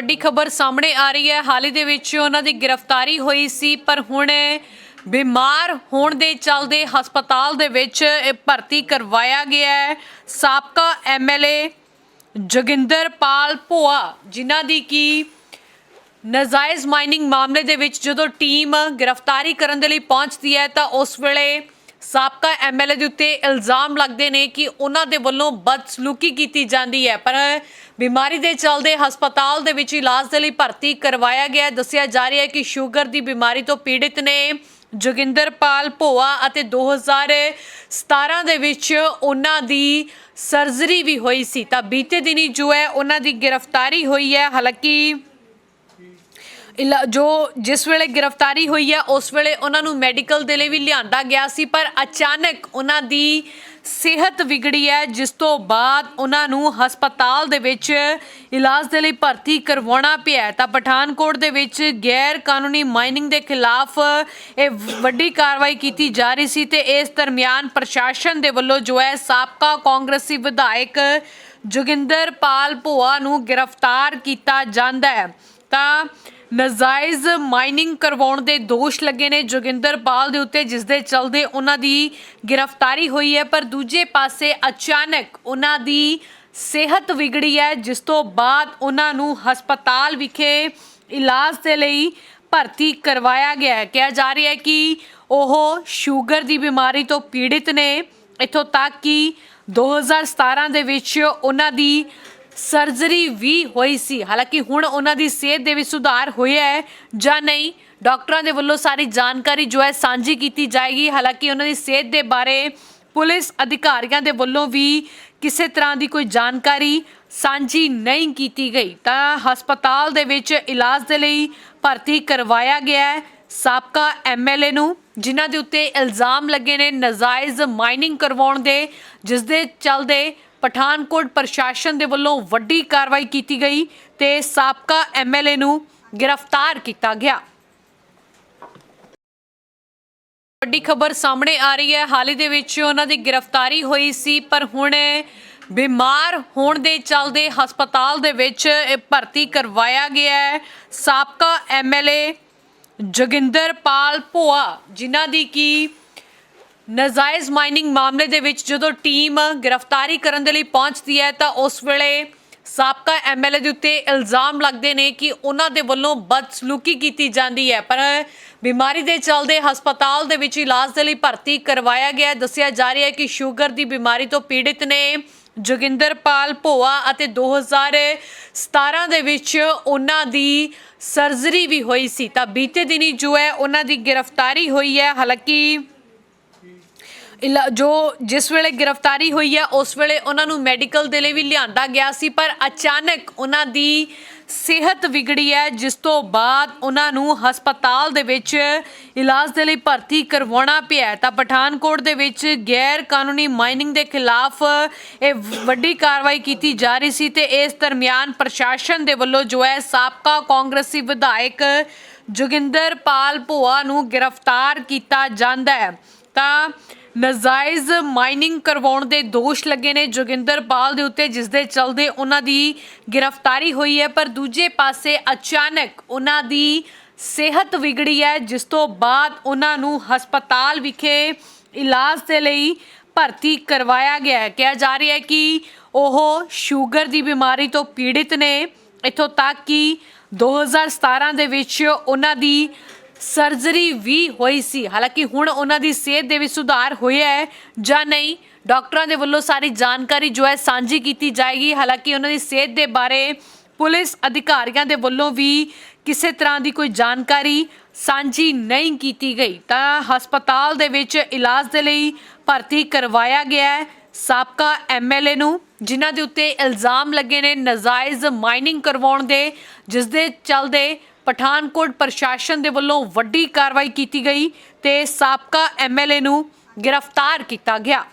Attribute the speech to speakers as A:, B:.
A: ਵੱਡੀ ਖਬਰ ਸਾਹਮਣੇ ਆ ਰਹੀ ਹੈ। ਹਾਲ ਹੀ ਦੇ ਵਿੱਚ ਉਹਨਾਂ ਦੀ ਗ੍ਰਿਫਤਾਰੀ ਹੋਈ ਸੀ, ਪਰ ਹੁਣ ਬਿਮਾਰ ਹੋਣ ਦੇ ਚਲਦੇ ਹਸਪਤਾਲ ਦੇ ਵਿੱਚ ਇਹ ਭਰਤੀ ਕਰਵਾਇਆ ਗਿਆ ਹੈ। ਸਾਬਕਾ ਐਮਐਲਏ ਜੋਗਿੰਦਰਪਾਲ ਭੋਆ, ਜਿਨ੍ਹਾਂ ਦੀ ਕੀ ਨਜਾਇਜ਼ ਮਾਈਨਿੰਗ ਮਾਮਲੇ ਦੇ ਵਿੱਚ ਜਦੋਂ ਟੀਮ ਗ੍ਰਿਫਤਾਰੀ ਕਰਨ ਦੇ ਲਈ ਪਹੁੰਚਦੀ ਹੈ, ਤਾਂ ਉਸ ਵੇਲੇ ਸਾਬਕਾ ਐਮਐਲਏ ਦੇ ਉੱਤੇ ਇਲਜ਼ਾਮ ਲੱਗਦੇ ਨੇ ਕਿ ਉਹਨਾਂ ਦੇ ਵੱਲੋਂ ਬਦਸਲੂਕੀ ਕੀਤੀ ਜਾਂਦੀ ਹੈ, ਪਰ ਬਿਮਾਰੀ ਦੇ ਚਲਦੇ ਹਸਪਤਾਲ ਦੇ ਵਿੱਚ ਇਲਾਜ ਦੇ ਲਈ ਭਰਤੀ ਕਰਵਾਇਆ ਗਿਆ ਦੱਸਿਆ ਜਾ ਰਿਹਾ ਹੈ ਕਿ ਸ਼ੂਗਰ ਦੀ ਬਿਮਾਰੀ ਤੋਂ ਪੀੜਿਤ ਨੇ ਜੋਗਿੰਦਰਪਾਲ ਭੋਆ ਅਤੇ 2017 ਦੇ ਵਿੱਚ ਉਹਨਾਂ ਦੀ ਸਰਜਰੀ ਵੀ ਹੋਈ ਸੀ। ਤਾਂ ਬੀਤੇ ਦਿਨੀ ਜੋ ਹੈ, ਉਹਨਾਂ ਦੀ ਗ੍ਰਿਫਤਾਰੀ ਹੋਈ ਹੈ। ਹਾਲਾਂਕਿ ਇਲਾ- ਜੋ ਜਿਸ ਵੇਲੇ ਗ੍ਰਿਫਤਾਰੀ ਹੋਈ ਹੈ, ਉਸ ਵੇਲੇ ਉਹਨਾਂ ਨੂੰ ਮੈਡੀਕਲ ਦੇ ਲਈ ਵੀ ਲਿਆਂਦਾ ਗਿਆ ਸੀ, ਪਰ ਅਚਾਨਕ ਉਹਨਾਂ ਦੀ ਸਿਹਤ ਵਿਗੜੀ ਹੈ, ਜਿਸ ਤੋਂ ਬਾਅਦ ਉਹਨਾਂ ਨੂੰ ਹਸਪਤਾਲ ਦੇ ਵਿੱਚ ਇਲਾਜ ਦੇ ਲਈ ਭਰਤੀ ਕਰਵਾਉਣਾ ਪਿਆ ਹੈ। ਤਾਂ ਪਠਾਨਕੋਟ ਦੇ ਵਿੱਚ ਗੈਰ ਕਾਨੂੰਨੀ ਮਾਈਨਿੰਗ ਦੇ ਖਿਲਾਫ ਇਹ ਵੱਡੀ ਕਾਰਵਾਈ ਕੀਤੀ ਜਾ ਰਹੀ ਸੀ ਤੇ ਇਸ ਦਰਮਿਆਨ ਪ੍ਰਸ਼ਾਸਨ ਦੇ ਵੱਲੋਂ ਜੋ ਹੈ, ਸਾਬਕਾ ਕਾਂਗਰਸੀ ਵਿਧਾਇਕ ਜੋਗਿੰਦਰ ਪਾਲ ਭੋਆ ਨੂੰ ਗ੍ਰਿਫਤਾਰ ਕੀਤਾ ਜਾਂਦਾ ਹੈ ਤਾਂ ਨਜਾਇਜ਼ ਮਾਈਨਿੰਗ ਕਰਵਾਉਣ ਦੇ ਦੋਸ਼ ਲੱਗੇ ਨੇ ਜੋਗਿੰਦਰ ਪਾਲ ਦੇ ਉੱਤੇ, ਜਿਸ ਦੇ ਚਲਦੇ ਉਹਨਾਂ ਦੀ ਗ੍ਰਿਫਤਾਰੀ ਹੋਈ ਹੈ। ਪਰ ਦੂਜੇ ਪਾਸੇ ਅਚਾਨਕ ਉਹਨਾਂ ਦੀ ਸਿਹਤ ਵਿਗੜੀ ਹੈ, ਜਿਸ ਤੋਂ ਬਾਅਦ ਉਹਨਾਂ ਨੂੰ ਹਸਪਤਾਲ ਵਿਖੇ ਇਲਾਜ ਦੇ ਲਈ ਭਰਤੀ ਕਰਵਾਇਆ ਗਿਆ ਹੈ। ਕਿਹਾ ਜਾ ਰਿਹਾ ਹੈ ਕਿ ਉਹ ਸ਼ੂਗਰ ਦੀ ਬਿਮਾਰੀ ਤੋਂ ਪੀੜਿਤ ਨੇ। ਇੱਥੋਂ ਤੱਕ ਕਿ 2017 ਦੇ ਵਿੱਚ ਉਹਨਾਂ ਦੀ ਸਰਜਰੀ ਵੀ ਹੋਈ ਸੀ। ਹਾਲਾਂਕਿ ਹੁਣ ਉਹਨਾਂ ਦੀ ਸਿਹਤ ਦੇ ਵਿੱਚ ਸੁਧਾਰ ਹੋਇਆ ਹੈ ਜਾਂ ਨਹੀਂ, ਡਾਕਟਰਾਂ ਦੇ ਵੱਲੋਂ ਸਾਰੀ ਜਾਣਕਾਰੀ ਜੋ ਹੈ ਸਾਂਝੀ ਕੀਤੀ ਜਾਏਗੀ। ਹਾਲਾਂਕਿ ਉਹਨਾਂ ਦੀ ਸਿਹਤ ਦੇ ਬਾਰੇ ਪੁਲਿਸ ਅਧਿਕਾਰੀਆਂ ਦੇ ਵੱਲੋਂ ਵੀ ਕਿਸੇ ਤਰ੍ਹਾਂ ਦੀ ਕੋਈ ਜਾਣਕਾਰੀ ਸਾਂਝੀ ਨਹੀਂ ਕੀਤੀ ਗਈ। ਤਾਂ ਹਸਪਤਾਲ ਦੇ ਵਿੱਚ ਇਲਾਜ ਦੇ ਲਈ ਭਰਤੀ ਕਰਵਾਇਆ ਗਿਆ ਹੈ ਸਾਬਕਾ ਐਮਐਲਏ ਨੂੰ, ਜਿਨ੍ਹਾਂ ਦੇ ਉੱਤੇ ਇਲਜ਼ਾਮ ਲੱਗੇ ਨੇ ਨਜਾਇਜ਼ ਮਾਈਨਿੰਗ ਕਰਵਾਉਣ ਦੇ, ਜਿਸ ਦੇ ਚੱਲਦੇ ਪਠਾਨਕੋਟ ਪ੍ਰਸ਼ਾਸਨ ਦੇ ਵੱਲੋਂ ਵੱਡੀ ਕਾਰਵਾਈ ਕੀਤੀ ਗਈ ਤੇ ਸਾਬਕਾ ਐਮਐਲਏ ਨੂੰ ਗ੍ਰਿਫਤਾਰ ਕੀਤਾ ਗਿਆ। ਵੱਡੀ ਖਬਰ ਸਾਹਮਣੇ ਆ ਰਹੀ ਹੈ। ਹਾਲ ਹੀ ਦੇ ਵਿੱਚ ਉਹਨਾਂ ਦੀ ਗ੍ਰਿਫਤਾਰੀ ਹੋਈ ਸੀ, ਪਰ ਹੁਣ ਬਿਮਾਰ ਹੋਣ ਦੇ ਚਲਦੇ ਹਸਪਤਾਲ ਦੇ ਵਿੱਚ ਭਰਤੀ ਕਰਵਾਇਆ ਗਿਆ ਹੈ। ਸਾਬਕਾ ਐਮਐਲਏ ਜੋਗਿੰਦਰਪਾਲ ਭੋਆ, ਜਿਨ੍ਹਾਂ ਦੀ ਕੀ ਨਜਾਇਜ਼ ਮਾਈਨਿੰਗ ਮਾਮਲੇ ਦੇ ਵਿੱਚ ਜਦੋਂ ਟੀਮ ਗ੍ਰਿਫਤਾਰੀ ਕਰਨ ਦੇ ਲਈ ਪਹੁੰਚਦੀ ਹੈ ਤਾਂ ਉਸ ਵੇਲੇ ਸਾਬਕਾ ਐਮਐਲਏ ਦੇ ਉੱਤੇ ਇਲਜ਼ਾਮ ਲੱਗਦੇ ਨੇ ਕਿ ਉਹਨਾਂ ਦੇ ਵੱਲੋਂ ਬਦਸਲੂਕੀ ਕੀਤੀ ਜਾਂਦੀ ਹੈ। ਪਰ ਬਿਮਾਰੀ ਦੇ ਚਲਦੇ ਹਸਪਤਾਲ ਦੇ ਵਿੱਚ ਇਲਾਜ ਦੇ ਲਈ ਭਰਤੀ ਕਰਵਾਇਆ ਗਿਆ ਦੱਸਿਆ ਜਾ ਰਿਹਾ ਹੈ ਕਿ ਸ਼ੂਗਰ ਦੀ ਬਿਮਾਰੀ ਤੋਂ ਪੀੜਿਤ ਨੇ ਜੋਗਿੰਦਰਪਾਲ ਭੋਆ ਅਤੇ 2017 ਦੇ ਵਿੱਚ ਉਹਨਾਂ ਦੀ ਸਰਜਰੀ ਵੀ ਹੋਈ ਸੀ। ਤਾਂ ਬੀਤੇ ਦਿਨੀ ਜੋ ਹੈ, ਉਹਨਾਂ ਦੀ ਗ੍ਰਿਫਤਾਰੀ ਹੋਈ ਹੈ। ਹਾਲਾਂਕਿ ਇਲਾ- ਜੋ ਜਿਸ ਵੇਲੇ ਗ੍ਰਿਫਤਾਰੀ ਹੋਈ ਹੈ, ਉਸ ਵੇਲੇ ਉਹਨਾਂ ਨੂੰ ਮੈਡੀਕਲ ਦੇ ਲਈ ਵੀ ਲਿਆਂਦਾ ਗਿਆ ਸੀ, ਪਰ ਅਚਾਨਕ ਉਹਨਾਂ ਦੀ ਸਿਹਤ ਵਿਗੜੀ ਹੈ, ਜਿਸ ਤੋਂ ਬਾਅਦ ਉਹਨਾਂ ਨੂੰ ਹਸਪਤਾਲ ਦੇ ਵਿੱਚ ਇਲਾਜ ਦੇ ਲਈ ਭਰਤੀ ਕਰਵਾਉਣਾ ਪਿਆ ਹੈ। ਤਾਂ ਪਠਾਨਕੋਟ ਦੇ ਵਿੱਚ ਗੈਰ ਕਾਨੂੰਨੀ ਮਾਈਨਿੰਗ ਦੇ ਖਿਲਾਫ ਇਹ ਵੱਡੀ ਕਾਰਵਾਈ ਕੀਤੀ ਜਾ ਰਹੀ ਸੀ ਤੇ ਇਸ ਦਰਮਿਆਨ ਪ੍ਰਸ਼ਾਸਨ ਦੇ ਵੱਲੋਂ ਜੋ ਹੈ, ਸਾਬਕਾ ਕਾਂਗਰਸੀ ਵਿਧਾਇਕ ਜੋਗਿੰਦਰ ਪਾਲ ਭੋਆ ਨੂੰ ਗ੍ਰਿਫਤਾਰ ਕੀਤਾ ਜਾਂਦਾ ਹੈ ਤਾਂ ਨਜਾਇਜ਼ ਮਾਈਨਿੰਗ ਕਰਵਾਉਣ ਦੇ ਦੋਸ਼ ਲੱਗੇ ਨੇ ਜੋਗਿੰਦਰਪਾਲ ਦੇ ਉੱਤੇ, ਜਿਸ ਦੇ ਚਲਦੇ ਉਹਨਾਂ ਦੀ ਗ੍ਰਿਫਤਾਰੀ ਹੋਈ ਹੈ। ਪਰ ਦੂਜੇ ਪਾਸੇ ਅਚਾਨਕ ਉਹਨਾਂ ਦੀ ਸਿਹਤ ਵਿਗੜੀ ਹੈ, ਜਿਸ ਤੋਂ ਬਾਅਦ ਉਹਨਾਂ ਨੂੰ ਹਸਪਤਾਲ ਵਿਖੇ ਇਲਾਜ ਦੇ ਲਈ ਭਰਤੀ ਕਰਵਾਇਆ ਗਿਆ ਹੈ। ਕਿਹਾ ਜਾ ਰਿਹਾ ਹੈ ਕਿ ਉਹ ਸ਼ੂਗਰ ਦੀ ਬਿਮਾਰੀ ਤੋਂ ਪੀੜਿਤ ਨੇ। ਇੱਥੋਂ ਤੱਕ ਕਿ 2017 ਦੇ ਵਿੱਚ ਉਹਨਾਂ ਦੀ ਸਰਜਰੀ ਵੀ ਹੋਈ ਸੀ। ਹਾਲਾਂਕਿ ਹੁਣ ਉਹਨਾਂ ਦੀ ਸਿਹਤ ਦੇ ਵਿੱਚ ਸੁਧਾਰ ਹੋਇਆ ਹੈ ਜਾਂ ਨਹੀਂ, ਡਾਕਟਰਾਂ ਦੇ ਵੱਲੋਂ ਸਾਰੀ ਜਾਣਕਾਰੀ ਜੋ ਹੈ ਸਾਂਝੀ ਕੀਤੀ ਜਾਏਗੀ। ਹਾਲਾਂਕਿ ਉਹਨਾਂ ਦੀ ਸਿਹਤ ਦੇ ਬਾਰੇ ਪੁਲਿਸ ਅਧਿਕਾਰੀਆਂ ਦੇ ਵੱਲੋਂ ਵੀ ਕਿਸੇ ਤਰ੍ਹਾਂ ਦੀ ਕੋਈ ਜਾਣਕਾਰੀ ਸਾਂਝੀ ਨਹੀਂ ਕੀਤੀ ਗਈ। ਤਾਂ ਹਸਪਤਾਲ ਦੇ ਵਿੱਚ ਇਲਾਜ ਦੇ ਲਈ ਭਰਤੀ ਕਰਵਾਇਆ ਗਿਆ ਹੈ ਸਾਬਕਾ ਐਮਐਲਏ ਨੂੰ, ਜਿਨ੍ਹਾਂ ਦੇ ਉੱਤੇ ਇਲਜ਼ਾਮ ਲੱਗੇ ਨੇ ਨਜਾਇਜ਼ ਮਾਈਨਿੰਗ ਕਰਵਾਉਣ ਦੇ, ਜਿਸ ਦੇ ਚੱਲਦੇ ਪਠਾਨਕੋਟ ਪ੍ਰਸ਼ਾਸਨ ਦੇ ਵੱਲੋਂ ਵੱਡੀ ਕਾਰਵਾਈ ਕੀਤੀ ਗਈ ਤੇ ਸਾਬਕਾ ਐਮਐਲਏ ਨੂੰ ਗ੍ਰਿਫਤਾਰ ਕੀਤਾ ਗਿਆ।